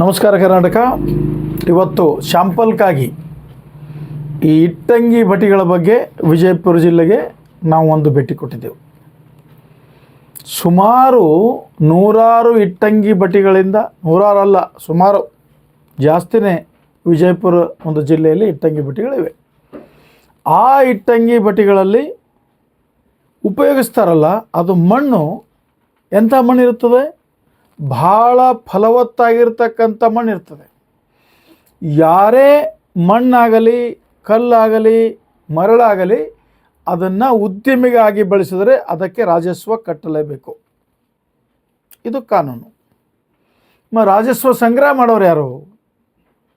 ನಮಸ್ಕಾರ ಕರ್ನಾಟಕ. ಇವತ್ತು ಶಾಂಪಲ್ಕಾಗಿ ಈ ಇಟ್ಟಂಗಿ ಭಟಿಗಳ ಬಗ್ಗೆ ವಿಜಯಪುರ ಜಿಲ್ಲೆಗೆ ನಾವು ಒಂದು ಭೇಟಿ ಕೊಟ್ಟಿದ್ದೆವು. ಸುಮಾರು ನೂರಾರು ಇಟ್ಟಂಗಿ ಭಟಿಗಳಿಂದ ನೂರಾರಲ್ಲ ಸುಮಾರು ಜಾಸ್ತಿನೇ ವಿಜಯಪುರ ಒಂದು ಜಿಲ್ಲೆಯಲ್ಲಿ ಇಟ್ಟಂಗಿ ಭಟಿಗಳಿವೆ. ಆ ಇಟ್ಟಂಗಿ ಭಟಿಗಳಲ್ಲಿ ಉಪಯೋಗಿಸ್ತಾರಲ್ಲ, ಅದು ಮಣ್ಣು, ಎಂಥ ಮಣ್ಣು ಇರುತ್ತದೆ ಭಾಳ ಫಲವತ್ತಾಗಿರ್ತಕ್ಕಂಥ ಮಣ್ಣು ಇರ್ತದೆ. ಯಾರೇ ಮಣ್ಣಾಗಲಿ, ಕಲ್ಲಾಗಲಿ, ಮರಳಾಗಲಿ ಅದನ್ನು ಉದ್ಯಮಿಗಾಗಿ ಬಳಸಿದರೆ ಅದಕ್ಕೆ ರಾಜಸ್ವ ಕಟ್ಟಲೇಬೇಕು. ಇದು ಕಾನೂನು. ಮ ರಾಜಸ್ವ ಸಂಗ್ರಹ ಮಾಡೋರು ಯಾರು?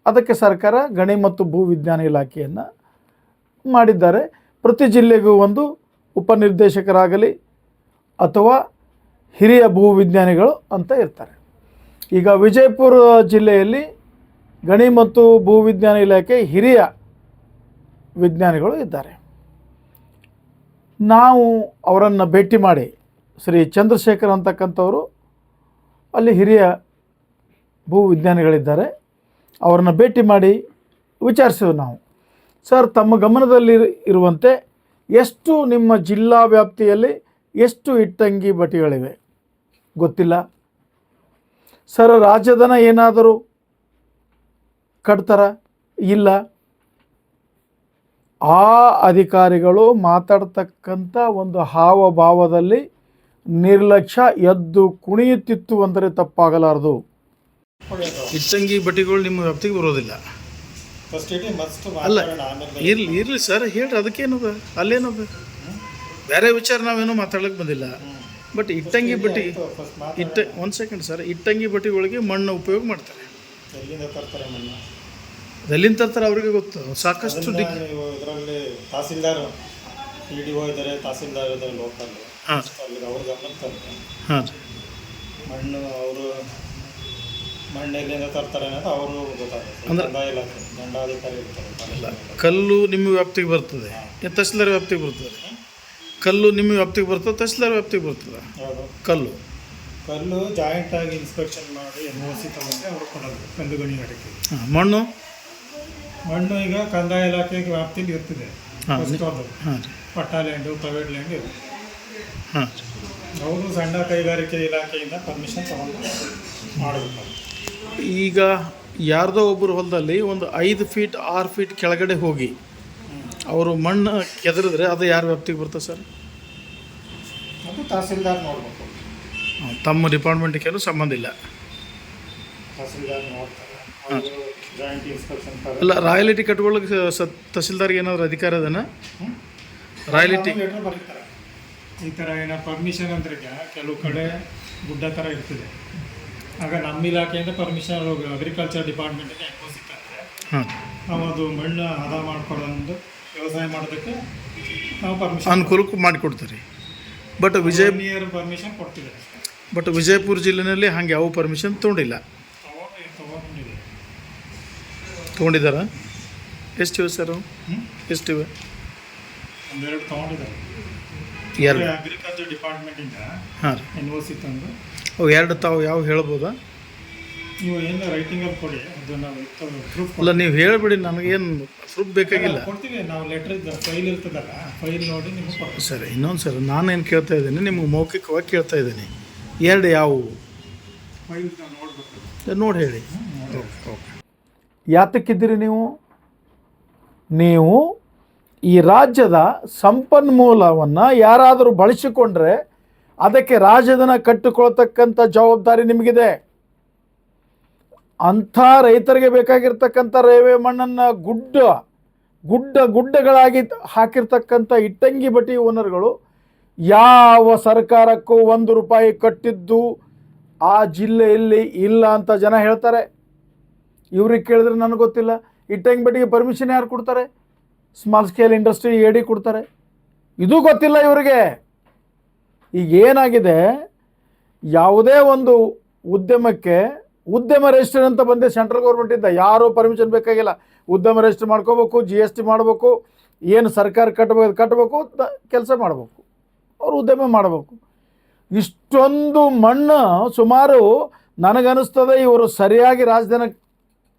ಅದಕ್ಕೆ ಸರ್ಕಾರ ಗಣಿ ಮತ್ತು ಭೂ ವಿಜ್ಞಾನ ಇಲಾಖೆಯನ್ನು ಮಾಡಿದ್ದಾರೆ. ಪ್ರತಿ ಜಿಲ್ಲೆಗೂ ಒಂದು ಉಪನಿರ್ದೇಶಕರಾಗಲಿ ಅಥವಾ ಹಿರಿಯ ಭೂವಿಜ್ಞಾನಿಗಳು ಅಂತ ಇರ್ತಾರೆ. ಈಗ ವಿಜಯಪುರ ಜಿಲ್ಲೆಯಲ್ಲಿ ಗಣಿ ಮತ್ತು ಭೂವಿಜ್ಞಾನ ಇಲಾಖೆ ಹಿರಿಯ ವಿಜ್ಞಾನಿಗಳು ಇದ್ದಾರೆ. ನಾವು ಅವರನ್ನು ಭೇಟಿ ಮಾಡಿ ಶ್ರೀ ಚಂದ್ರಶೇಖರ್ ಅಂತಕ್ಕಂಥವರು ಅಲ್ಲಿ ಹಿರಿಯ ಭೂವಿಜ್ಞಾನಿಗಳಿದ್ದಾರೆ ಅವರನ್ನು ಭೇಟಿ ಮಾಡಿ ವಿಚಾರಿಸಿದ್ವು ನಾವು. ಸರ್, ತಮ್ಮ ಗಮನದಲ್ಲಿ ಇರುವಂತೆ ಎಷ್ಟು ನಿಮ್ಮ ಜಿಲ್ಲಾ ವ್ಯಾಪ್ತಿಯಲ್ಲಿ ಎಷ್ಟು ಇಟ್ಟಂಗಿ ಭಟಿಗಳಿವೆ ಗೊತ್ತಿಲ್ಲ. ಸರ್, ರಾಜಧನ ಏನಾದರೂ ಕಟ್ತಾರ? ಇಲ್ಲ. ಆ ಅಧಿಕಾರಿಗಳು ಮಾತಾಡ್ತಕ್ಕಂಥ ಒಂದು ಹಾವಭಾವದಲ್ಲಿ ನಿರ್ಲಕ್ಷ್ಯ ಎದ್ದು ಕುಣಿಯುತ್ತಿತ್ತು ಅಂದರೆ ತಪ್ಪಾಗಲಾರದು. ಇಚ್ಚಂಗಿ ಬಟ್ಟಿಗಳು ನಿಮ್ಮ ವ್ಯಾಪ್ತಿಗೆ ಬರೋದಿಲ್ಲ. ಅಲ್ಲ, ಇರ್ಲಿ ಇರ್ಲಿ ಸರ್, ಹೇಳ್ರಿ, ಅದಕ್ಕೇನದ, ಅಲ್ಲೇನದ? ಬೇರೆ ವಿಚಾರ ನಾವೇನೋ ಮಾತಾಡ್ಲಿಕ್ಕೆ ಬಂದಿಲ್ಲ. ಬಟ್ ಇಟ್ಟಂಗಿ ಬಟ್ಟಿ ಇಟ್ಟ ಒಂದು ಸೆಕೆಂಡ್ ಸರ್ ಇಟ್ಟಂಗಿ ಬಟ್ಟಿಗಳಿಗೆ ಮಣ್ಣು ಉಪಯೋಗ ಮಾಡ್ತಾರೆ. ಎಲ್ಲಿಂದ ತರ್ತಾರೆ ಮಣ್ಣು ಎಲ್ಲಿಂದ ತರ್ತಾರೆ ಅವ್ರಿಗೆ ಗೊತ್ತು ಸಾಕಷ್ಟು ಇದರಲ್ಲಿ ತಹಸೀಲ್ದಾರ್ ಪಿ ಡಿ ಒ ಇದ್ದಾರೆ ತಹಸೀಲ್ದಾರ್ ಇದ್ದಾರೆ ಲೋಕಲ್ ಹಾಂ. ಅಲ್ಲಿಗೆ ಅವ್ರ ಗಮನಕ್ಕೆ ತರ್ತಾರೆ. ಹಾಂ. ಮಣ್ಣು ಅವರು ಮಣ್ಣು ಎಲ್ಲಿಂದ ತರ್ತಾರೆ ಅನ್ನೋದು ಅವರು ಗೊತ್ತಾಗುತ್ತೆ. ಅಂದ್ರೆ- ಕಂದಾಯ ಇಲಾಖೆ ದಂಡಾಧಿಕಾರಿ ಇರ್ತಾರೆ. ಕಲ್ಲು ನಿಮ್ಮ ವ್ಯಾಪ್ತಿಗೆ ಬರ್ತದೆ. ತಹಸೀಲ್ದಾರ್ ವ್ಯಾಪ್ತಿಗೆ ಬರ್ತದೆ. ಕಲ್ಲು ನಿಮ್ಮ ವ್ಯಾಪ್ತಿಗೆ ಬರ್ತದೆ ತಹಸೀಲ್ದಾರ್ ವ್ಯಾಪ್ತಿಗೆ ಬರ್ತದೆ? ಯಾವುದು ಕಲ್ಲು? ಕಲ್ಲು ಜಾಯಿಂಟ್ ಆಗಿ ಇನ್ಸ್ಪೆಕ್ಷನ್ ಮಾಡಿ ಎನ್ ಸಿ ತಗೊಂಡ್ರೆ ಅವರು ಕೊಡೋದು ಕಂದು ಗಣಿ ಅಡಿಕೆ. ಹಾಂ ಮಣ್ಣು? ಮಣ್ಣು ಈಗ ಕಂದಾಯ ಇಲಾಖೆಗೆ ವ್ಯಾಪ್ತಿಲಿ ಇರ್ತಿದೆ. ಹಾಂ ಹಾಂ ಪಟ್ಟಾ ಲ್ಯಾಂಡು ಪ್ರೈವೇಟ್ ಲ್ಯಾಂಡ್ ಇದೆ. ಹಾಂ ಅವರು ಸಣ್ಣ ಕೈಗಾರಿಕೆ ಇಲಾಖೆಯಿಂದ ಪರ್ಮಿಷನ್ ತಗೊಂಡು ಮಾಡಬೇಕು. ಈಗ ಯಾರ್ದೋ ಒಬ್ಬರು ಹೊಲದಲ್ಲಿ ಒಂದು ಐದು ಫೀಟ್ ಆರು ಫೀಟ್ ಕೆಳಗಡೆ ಹೋಗಿ ಅವರು ಮಣ್ಣು ಕೆದರಿದ್ರೆ ಅದು ಯಾರ ವ್ಯಾಪ್ತಿಗೆ ಬರ್ತದೆ ಸರ್? ಅದು ತಹಸೀಲ್ದಾರ್ ನೋಡಬೇಕು. ತಮ್ಮ ಡಿಪಾರ್ಟ್ಮೆಂಟ್ಗೇನು ಸಂಬಂಧ ಇಲ್ಲ. ತಹಸೀಲ್ದಾರ್ ನೋಡ್ತಾರೆ. ಅವರು ಜಾಯಿಂಟ್ ಇನ್ಸ್ಪೆಕ್ಷನ್ ಅಲ್ಲ ರಾಯಲಿಟಿ ಕಟ್ಕೊಳ್ಳೋಕೆ ತಹಸೀಲ್ದಾರ್ಗೆ ಏನಾದರೂ ಅಧಿಕಾರ ಅದನ್ನ ರಾಯಲಿಟಿ ಲೆಟರ್ ಬರೀತಾರೆ. ಈ ಥರ ಏನೋ ಪರ್ಮಿಷನ್ ಅಂದ್ರೆ ಕೆಲವು ಕಡೆ ಗುಡ್ಡ ಥರ ಇರ್ತದೆ. ಆಗ ನಮ್ಮ ಇಲಾಖೆಯಿಂದ ಪರ್ಮಿಷನ್ ಅಗ್ರಿಕಲ್ಚರ್ ಡಿಪಾರ್ಟ್ಮೆಂಟಿಗೆ ಎಕೋ ಸಿಕ್ಕಂದ್ರೆ ಹಾಂ. ನಾವು ಅದು ಮಣ್ಣು ಹದ ಮಾಡ್ಕೊಳ್ಳೋದು ವ್ಯವಸಾಯ ಮಾಡೋದಕ್ಕೆ ನಾವು ಪರ್ಮಿಷನ್ ಅನುಕೂಲಕ್ಕೂ ಮಾಡಿಕೊಡ್ತೀರಿ. ಬಟ್ ವಿಜಯ ಇಯರ್ ಪರ್ಮಿಷನ್ ಕೊಡ್ತಿದ್ದಾರೆ. ಬಟ್ ವಿಜಯಪುರ ಜಿಲ್ಲೆಯಲ್ಲಿ ಹಂಗೆ ಯಾವ ಪರ್ಮಿಷನ್ ತೊಗೊಂಡಿಲ್ಲ. ತಗೊಂಡು ತಗೊಂಡಿದೆ ತೊಗೊಂಡಿದ್ದಾರ? ಎಷ್ಟಿವೆ ಸರ್? ಎಷ್ಟಿವೆ ಒಂದೆರಡು ತಗೊಂಡಿದ್ದಾರೆ. ಎರಡು. ಅಗ್ರಿಕಲ್ಚರ್ ಡಿಪಾರ್ಟ್ಮೆಂಟಿಂದ ಹಾಂ ರೀ. ಎನ್ ಓ ಸಿ ತಂದು. ಅವು ಎರಡು ತಾವು ಯಾವ ಹೇಳ್ಬೋದಾ? ನೀವು ಏನು ರೈಟಿಂಗಲ್ಲಿ ಕೊಡಿ ಅದು ನಾವು ಪ್ರೂಫ್ ಅಲ್ಲ ನೀವು ಹೇಳಿಬಿಡಿ ನನಗೇನು ಪ್ರೂಫ್ ಬೇಕಾಗಿಲ್ಲ. ಕೊಡ್ತೀವಿ ನಾವು ಲೆಟರ್ ಇದ್ದ ಫೈಲ್ ಇರ್ತದಲ್ಲ ಫೈಲ್ ನೋಡಿ ನಿಮಗೆ ಕೊಡ್ತೀವಿ. ಸರಿ ಇನ್ನೊಂದು ಸರ್ ನಾನೇನು ಕೇಳ್ತಾ ಇದ್ದೀನಿ ನಿಮ್ಗೆ ಮೌಖಿಕವಾಗಿ ಕೇಳ್ತಾ ಇದ್ದೀನಿ. ಎರಡು ಯಾವುವು? ಫೈಲ್ ನೋಡ್ಬೇಕು. ನೋಡಿ ಹೇಳಿ. ಓಕೆ ಯಾತಕ್ಕಿದ್ದೀರಿ ನೀವು? ನೀವು ಈ ರಾಜ್ಯದ ಸಂಪನ್ಮೂಲವನ್ನು ಯಾರಾದರೂ ಬಳಸಿಕೊಂಡ್ರೆ ಅದಕ್ಕೆ ರಾಜ್ಯದನ ಕಟ್ಟಿಕೊಳ್ತಕ್ಕಂಥ ಜವಾಬ್ದಾರಿ ನಿಮಗಿದೆ. ಅಂಥ ರೈತರಿಗೆ ಬೇಕಾಗಿರ್ತಕ್ಕಂಥ ರೇವೆ ಮಣ್ಣನ್ನು ಗುಡ್ಡ ಗುಡ್ಡ ಗುಡ್ಡಗಳಾಗಿ ಹಾಕಿರ್ತಕ್ಕಂಥ ಇಟ್ಟಂಗಿ ಬಟ್ಟಿ ಓನರ್ಗಳು ಯಾವ ಸರ್ಕಾರಕ್ಕೂ ಒಂದು ರೂಪಾಯಿ ಕಟ್ಟಿದ್ದು ಆ ಜಿಲ್ಲೆಯಲ್ಲಿ ಇಲ್ಲ ಅಂತ ಜನ ಹೇಳ್ತಾರೆ. ಇವ್ರಿಗೆ ಕೇಳಿದ್ರೆ ನನಗೆ ಗೊತ್ತಿಲ್ಲ. ಇಟ್ಟಂಗಿ ಬಟ್ಟಿಗೆ ಪರ್ಮಿಷನ್ ಯಾರು ಕೊಡ್ತಾರೆ? ಸ್ಮಾಲ್ ಸ್ಕೇಲ್ ಇಂಡಸ್ಟ್ರಿ ಏಡಿ ಕೊಡ್ತಾರೆ. ಇದು ಗೊತ್ತಿಲ್ಲ ಇವರಿಗೆ. ಈಗ ಏನಾಗಿದೆ? ಯಾವುದೇ ಒಂದು ಉದ್ಯಮಕ್ಕೆ ಉದ್ಯಮ ರಿಜಿಸ್ಟರ್ ಅಂತ ಬಂದೆ ಸೆಂಟ್ರಲ್ ಗೌರ್ಮೆಂಟಿಂದ ಯಾರೂ ಪರ್ಮಿಷನ್ ಬೇಕಾಗಿಲ್ಲ. ಉದ್ಯಮ ರಿಜಿಸ್ಟರ್ ಮಾಡ್ಕೋಬೇಕು ಜಿ ಎಸ್ ಟಿ ಮಾಡಬೇಕು, ಏನು ಸರ್ಕಾರ ಕಟ್ಟಬೇಕು ಕಟ್ಟಬೇಕು ಕೆಲಸ ಮಾಡಬೇಕು. ಅವ್ರು ಉದ್ಯಮ ಮಾಡಬೇಕು. ಇಷ್ಟೊಂದು ಮಣ್ಣು ಸುಮಾರು ನನಗನ್ನಿಸ್ತದೆ ಇವರು ಸರಿಯಾಗಿ ರಾಜಧಾನಿ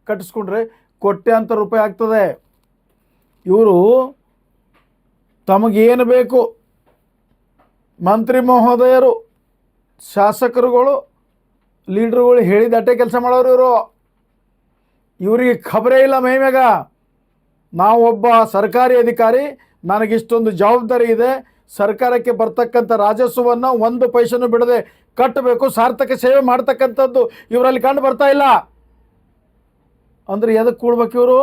ಕಟ್ಟಿಸ್ಕೊಂಡ್ರೆ ಕೋಟ್ಯಾಂತರ ರೂಪಾಯಿ ಆಗ್ತದೆ. ಇವರು ತಮಗೇನು ಬೇಕು? ಮಂತ್ರಿ ಮಹೋದಯರು, ಶಾಸಕರುಗಳು ಲೀಡ್ರುಗಳು ಹೇಳಿದಟ್ಟೆ ಕೆಲಸ ಮಾಡೋರು ಇವರು. ಇವರಿಗೆ ಖಬರೇ ಇಲ್ಲ ಮೈಮ್ಯಾಗ ನಾವೊಬ್ಬ ಸರ್ಕಾರಿ ಅಧಿಕಾರಿ, ನನಗಿಷ್ಟೊಂದು ಜವಾಬ್ದಾರಿ ಇದೆ. ಸರ್ಕಾರಕ್ಕೆ ಬರ್ತಕ್ಕಂಥ ರಾಜಸ್ವವನ್ನು ಒಂದು ಪೈಸೆನೂ ಬಿಡದೆ ಕಟ್ಟಬೇಕು, ಸಾರ್ಥಕ ಸೇವೆ ಮಾಡ್ತಕ್ಕಂಥದ್ದು ಇವರಲ್ಲಿ ಕಂಡು ಬರ್ತಾ ಇಲ್ಲ. ಅಂದರೆ ಎದಕ್ಕೆ ಕೂಡ್ಬೇಕು ಇವರು?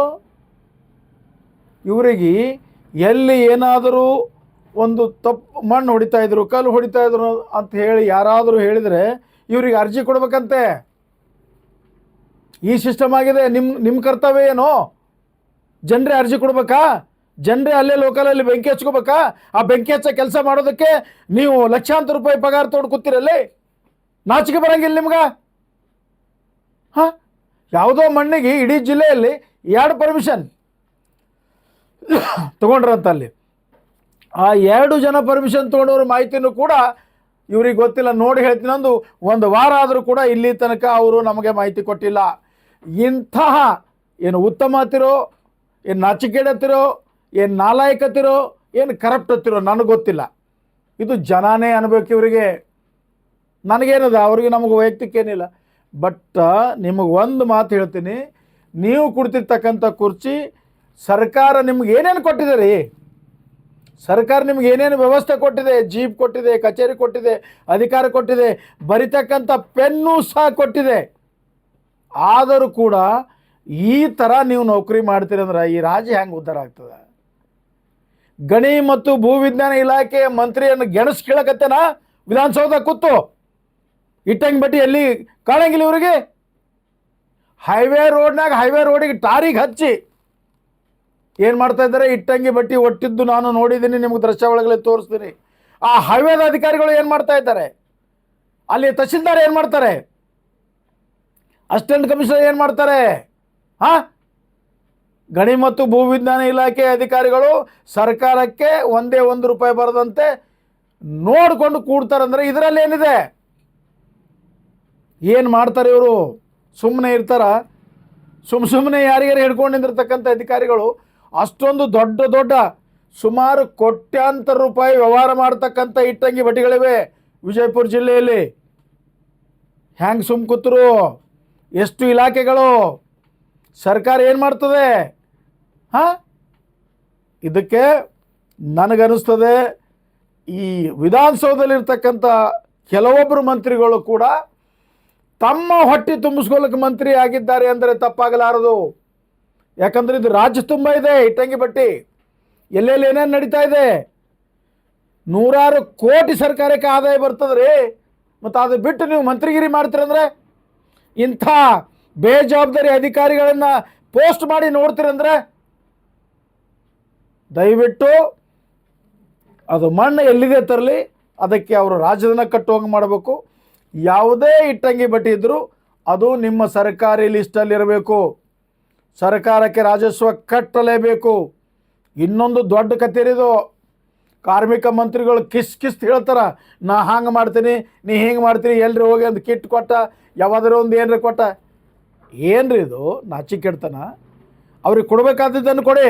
ಇವರಿಗೆ ಎಲ್ಲಿ ಏನಾದರೂ ಒಂದು ತಪ್ಪು ಮಣ್ಣು ಹೊಡಿತಾ ಇದ್ರು, ಕಲ್ಲು ಹೊಡಿತಾ ಇದ್ರು ಅಂತ ಹೇಳಿ ಯಾರಾದರೂ ಹೇಳಿದರೆ ಇವ್ರಿಗೆ ಅರ್ಜಿ ಕೊಡ್ಬೇಕಂತೆ. ಈ ಸಿಸ್ಟಮ್ ಆಗಿದೆ ನಿಮ್ಮ ನಿಮ್ಮ ಕರ್ತವ್ಯ ಏನು? ಜನರೇ ಅರ್ಜಿ ಕೊಡ್ಬೇಕಾ? ಜನರೇ ಅಲ್ಲೇ ಲೋಕಲಲ್ಲಿ ಬೆಂಕಿ ಹಚ್ಕೋಬೇಕಾ? ಆ ಬೆಂಕಿ ಹಚ್ಚ ಕೆಲಸ ಮಾಡೋದಕ್ಕೆ ನೀವು ಲಕ್ಷಾಂತರ ರೂಪಾಯಿ ಪಗಾರ ತೊಗೊಂಡು ಕೂತಿರಲ್ಲಿ? ನಾಚಿಕೆ ಬರಂಗಿಲ್ಲ ನಿಮ್ಗೆ? ಹಾಂ? ಯಾವುದೋ ಮಣ್ಣಿಗೆ ಇಡೀ ಜಿಲ್ಲೆಯಲ್ಲಿ ಎರಡು ಪರ್ಮಿಷನ್ ತಗೊಂಡ್ರಂತ ಅಲ್ಲಿ ಆ ಎರಡು ಜನ ಪರ್ಮಿಷನ್ ತೊಗೊಂಡವ್ರ ಮಾಹಿತಿನೂ ಕೂಡ ಇವ್ರಿಗೆ ಗೊತ್ತಿಲ್ಲ, ನೋಡಿ ಹೇಳ್ತೀನಿ ಅಂದು, ಒಂದು ವಾರ ಆದರೂ ಕೂಡ ಇಲ್ಲಿ ತನಕ ಅವರು ನಮಗೆ ಮಾಹಿತಿ ಕೊಟ್ಟಿಲ್ಲ. ಇಂತಹ ಏನು ಉತ್ತಮ ಹತ್ತಿರೋ, ಏನು ನಾಚಿಕೆಡತ್ತಿರೋ ಏನು ನಾಲಾಯಕತ್ತಿರೋ ಏನು ಕರಪ್ಟ್ ಹತ್ತಿರೋ ನನಗೆ ಗೊತ್ತಿಲ್ಲ. ಇದು ಜನಾನೇ ಅನ್ಬೇಕು ಇವರಿಗೆ. ನನಗೇನದ, ಅವ್ರಿಗೆ ನಮಗೆ ವೈಯಕ್ತಿಕ ಏನಿಲ್ಲ. ಬಟ್, ನಿಮಗೆ ಒಂದು ಮಾತು ಹೇಳ್ತೀನಿ, ನೀವು ಕುಡ್ತಿರ್ತಕ್ಕಂಥ ಕುರ್ಚಿ ಸರ್ಕಾರ ನಿಮ್ಗೆ ಏನೇನು ಕೊಟ್ಟಿದೆ ರೀ? ಸರ್ಕಾರ ನಿಮ್ಗೆ ಏನೇನು ವ್ಯವಸ್ಥೆ ಕೊಟ್ಟಿದೆ, ಜೀಪ್ ಕೊಟ್ಟಿದೆ, ಕಚೇರಿ ಕೊಟ್ಟಿದೆ, ಅಧಿಕಾರ ಕೊಟ್ಟಿದೆ, ಬರಿತಕ್ಕಂಥ ಪೆನ್ನು ಸಹ ಕೊಟ್ಟಿದೆ. ಆದರೂ ಕೂಡ ಈ ಥರ ನೀವು ನೌಕರಿ ಮಾಡ್ತೀರಿ ಅಂದ್ರೆ ಈ ರಾಜ್ಯ ಹೆಂಗೆ ಉದ್ಧಾರ ಆಗ್ತದೆ? ಗಣಿ ಮತ್ತು ಭೂವಿಜ್ಞಾನ ಇಲಾಖೆಯ ಮಂತ್ರಿಯನ್ನು ಗೆಣಸ್ ಕೇಳಕತ್ತೇನ? ವಿಧಾನಸೌಧ ಕೂತು. ಇಟ್ಟಂಗೆ ಬಟ್ಟಿ ಎಲ್ಲಿ ಕಾಣಂಗಿಲ್ಲ ಇವರಿಗೆ? ಹೈವೇ ರೋಡ್ನಾಗ ಹೈವೇ ರೋಡಿಗೆ ಟಾರಿಗೆ ಹಚ್ಚಿ. ಏನು ಮಾಡ್ತಾ ಇದ್ದಾರೆ? ಇಟ್ಟಂಗಿ ಬಟ್ಟಿ ಒಟ್ಟಿದ್ದು ನಾನು ನೋಡಿದ್ದೀನಿ, ನಿಮ್ಗೆ ದೃಶ್ಯ ಒಳಗಡೆ ತೋರಿಸ್ತೀನಿ. ಆ ಹೈವೇದ ಅಧಿಕಾರಿಗಳು ಏನು ಮಾಡ್ತಾ ಇದ್ದಾರೆ? ಅಲ್ಲಿ ತಹಸೀಲ್ದಾರ್ ಏನು ಮಾಡ್ತಾರೆ? ಅಸಿಸ್ಟೆಂಟ್ ಕಮಿಷನರ್ ಏನು ಮಾಡ್ತಾರೆ? ಹಾಂ? ಗಣಿ ಮತ್ತು ಭೂವಿಜ್ಞಾನ ಇಲಾಖೆ ಅಧಿಕಾರಿಗಳು ಸರ್ಕಾರಕ್ಕೆ ಒಂದೇ ಒಂದು ರೂಪಾಯಿ ಬರದಂತೆ ನೋಡಿಕೊಂಡು ಕೂಡ್ತಾರಂದರೆ ಇದರಲ್ಲಿ ಏನಿದೆ? ಏನು ಮಾಡ್ತಾರೆ ಇವರು? ಸುಮ್ಮನೆ ಇರ್ತಾರ? ಸುಮ್ಮ ಸುಮ್ಮನೆ ಯಾರಿಗಾರು ಹಿಡ್ಕೊಂಡು ನಿಂದಿರ್ತಕ್ಕಂಥ ಅಧಿಕಾರಿಗಳು ಅಷ್ಟೊಂದು ದೊಡ್ಡ ದೊಡ್ಡ ಸುಮಾರು ಕೋಟ್ಯಾಂತರ ರೂಪಾಯಿ ವ್ಯವಹಾರ ಮಾಡ್ತಕ್ಕಂಥ ಇಟ್ಟಂಗಿ ಬಟ್ಟಿಗಳಿವೆ ವಿಜಯಪುರ ಜಿಲ್ಲೆಯಲ್ಲಿ. ಹ್ಯಾಂಗೆ ಸುಮ್ ಕೂತರು? ಎಷ್ಟು ಇಲಾಖೆಗಳು? ಸರ್ಕಾರ ಏನು ಮಾಡ್ತದೆ? ಹಾಂ? ಇದಕ್ಕೆ ನನಗನ್ನಿಸ್ತದೆ, ಈ ವಿಧಾನಸೌಧದಲ್ಲಿರ್ತಕ್ಕಂಥ ಕೆಲವೊಬ್ಬರು ಮಂತ್ರಿಗಳು ಕೂಡ ತಮ್ಮ ಹೊಟ್ಟೆ ತುಂಬಿಸ್ಕೊಳ್ಳೋಕೆ ಮಂತ್ರಿ ಆಗಿದ್ದಾರೆ ಅಂದರೆ ತಪ್ಪಾಗಲಾರದು. ಯಾಕಂದ್ರೆ ಇದು ರಾಜ್ಯ ತುಂಬ ಇದೆ, ಇಟ್ಟಂಗಿ ಬಟ್ಟಿ ಎಲ್ಲೆಲ್ಲಿ ಏನೇನು ನಡೀತಾ ಇದೆ? ನೂರಾರು ಕೋಟಿ ಸರ್ಕಾರಕ್ಕೆ ಆದಾಯ ಬರ್ತದ್ರಿ. ಮತ್ತು ಅದು ಬಿಟ್ಟು ನೀವು ಮಂತ್ರಿಗಿರಿ ಮಾಡ್ತೀರಂದ್ರೆ ಇಂಥ ಬೇಜವಾಬ್ದಾರಿ ಅಧಿಕಾರಿಗಳನ್ನು ಪೋಸ್ಟ್ ಮಾಡಿ ನೋಡ್ತೀರಂದ್ರೆ ದಯವಿಟ್ಟು ಅದು ಮಣ್ಣು ಎಲ್ಲಿದೆ ತರಲಿ, ಅದಕ್ಕೆ ಅವರು ರಾಜಧನ ಕಟ್ಟುವಂಗೆ ಮಾಡಬೇಕು. ಯಾವುದೇ ಇಟ್ಟಂಗಿ ಬಟ್ಟಿ ಇದ್ದರೂ ಅದು ನಿಮ್ಮ ಸರ್ಕಾರಿ ಲಿಸ್ಟಲ್ಲಿರಬೇಕು ಸರ್ಕಾರಕ್ಕೆ ರಾಜಸ್ವ ಕಟ್ಟಲೇಬೇಕು. ಇನ್ನೊಂದು ದೊಡ್ಡ ಕಥೆರಿದು ಕಾರ್ಮಿಕ ಮಂತ್ರಿಗಳು ಕಿಸ್ ಕಿಸ್ ಹೇಳ್ತಾರೆ, ನಾ ಹಂಗೆ ಮಾಡ್ತೀನಿ, ನೀ ಹಿಂಗೆ ಮಾಡ್ತೀನಿ, ಎಲ್ರಿ ಹೋಗಿ ಒಂದು ಕಿಟ್ ಕೊಟ್ಟ ಯಾವಾದರೂ ಒಂದು ಏನರ ಕೊಟ್ಟ. ಏನ್ರಿ ಇದು? ನಾಚಿಕೆಡ್ತನ ಅವ್ರಿಗೆ ಕೊಡಬೇಕಾದದ್ದನ್ನು ಕೊಡಿ.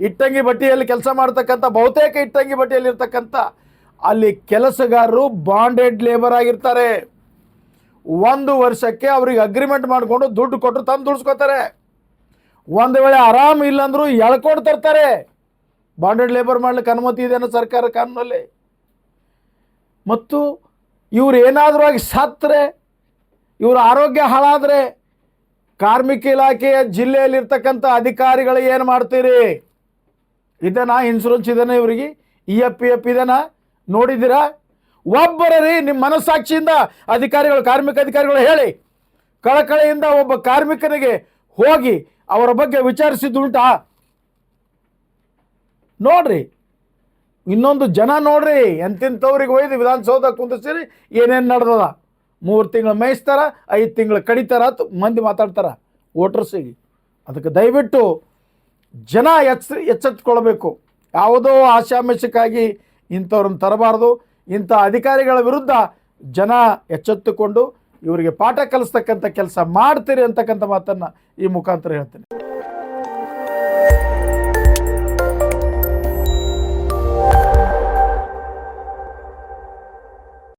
ಇಟ್ಟಂಗಿ ಬಟ್ಟಿಯಲ್ಲಿ ಕೆಲಸ ಮಾಡ್ತಕ್ಕಂಥ ಬಹುತೇಕ ಇಟ್ಟಂಗಿ ಬಟ್ಟಿಯಲ್ಲಿ ಇರ್ತಕ್ಕಂಥ ಅಲ್ಲಿ ಕೆಲಸಗಾರರು ಬಾಂಡೆಡ್ ಲೇಬರ್ ಆಗಿರ್ತಾರೆ. ಒಂದು ವರ್ಷಕ್ಕೆ ಅವ್ರಿಗೆ ಅಗ್ರಿಮೆಂಟ್ ಮಾಡಿಕೊಂಡು ದುಡ್ಡು ಕೊಟ್ಟರು ತಂದು ದುಡ್ಸ್ಕೊತಾರೆ ಒಂದು ವೇಳೆ ಆರಾಮ್ ಇಲ್ಲಾಂದ್ರೂ ಎಳ್ಕೊಂಡು ತರ್ತಾರೆ. ಬಾಂಡೆಡ್ ಲೇಬರ್ ಮಾಡ್ಲಿಕ್ಕೆ ಅನುಮತಿ ಇದೆ ಸರ್ಕಾರ ಕಾನೂನಲ್ಲಿ. ಮತ್ತು ಇವ್ರು ಏನಾದರೂ ಆಗಿ ಸತ್ತರೆ ಇವರ ಆರೋಗ್ಯ ಹಾಳಾದರೆ ಕಾರ್ಮಿಕ ಇಲಾಖೆಯ ಜಿಲ್ಲೆಯಲ್ಲಿರ್ತಕ್ಕಂಥ ಅಧಿಕಾರಿಗಳು ಏನು ಮಾಡ್ತೀರಿ? ಇದನ್ನ ಇನ್ಶೂರೆನ್ಸ್ ಇದನ್ನ ಇವ್ರಿಗೆ ಇ ಎಫ್ ಪಿ ಎಫ್ ಇದನ್ನ ನೋಡಿದ್ದೀರಾ? ಒಬ್ಬರ ರೀ ನಿಮ್ಮ ಮನಸ್ಸಾಕ್ಷಿಯಿಂದ ಅಧಿಕಾರಿಗಳು, ಕಾರ್ಮಿಕ ಅಧಿಕಾರಿಗಳು ಹೇಳಿ, ಕಳಕಳೆಯಿಂದ ಒಬ್ಬ ಕಾರ್ಮಿಕನಿಗೆ ಹೋಗಿ ಅವರ ಬಗ್ಗೆ ವಿಚಾರಿಸಿದ್ದುಂಟಾ? ನೋಡ್ರಿ, ಇನ್ನೊಂದು ಜನ ನೋಡ್ರಿ, ಎಂತೆಂಥವ್ರಿಗೆ ಒಯ್ದು ವಿಧಾನಸೌಧ ಕುಂದಿಸಿರಿ ಏನೇನು ನಡೆದದ? ಮೂರು ತಿಂಗಳು ಮೇಯಿಸ್ತಾರ, ಐದು ತಿಂಗಳು ಕಡಿತಾರ ಮಂದಿ ಮಾತಾಡ್ತಾರ, ವೋಟರ್ಸಿಗೆ. ಅದಕ್ಕೆ ದಯವಿಟ್ಟು ಜನ ಎಚ್ಚ, ಎಚ್ಚೆತ್ಕೊಳ್ಬೇಕು. ಯಾವುದೋ ಆಶಾಮಿಷಕ್ಕಾಗಿ ಇಂಥವ್ರನ್ನ ತರಬಾರ್ದು. ಇಂಥ ಅಧಿಕಾರಿಗಳ ವಿರುದ್ಧ ಜನ ಎಚ್ಚೆತ್ತುಕೊಂಡು ಇವರಿಗೆ ಪಾಠ ಕಲಿಸ್ತಕ್ಕಂಥ ಕೆಲಸ ಮಾಡ್ತೀರಿ ಅಂತಕ್ಕಂಥ ಮಾತನ್ನು ಈ ಮುಖಾಂತರ ಹೇಳ್ತೀನಿ.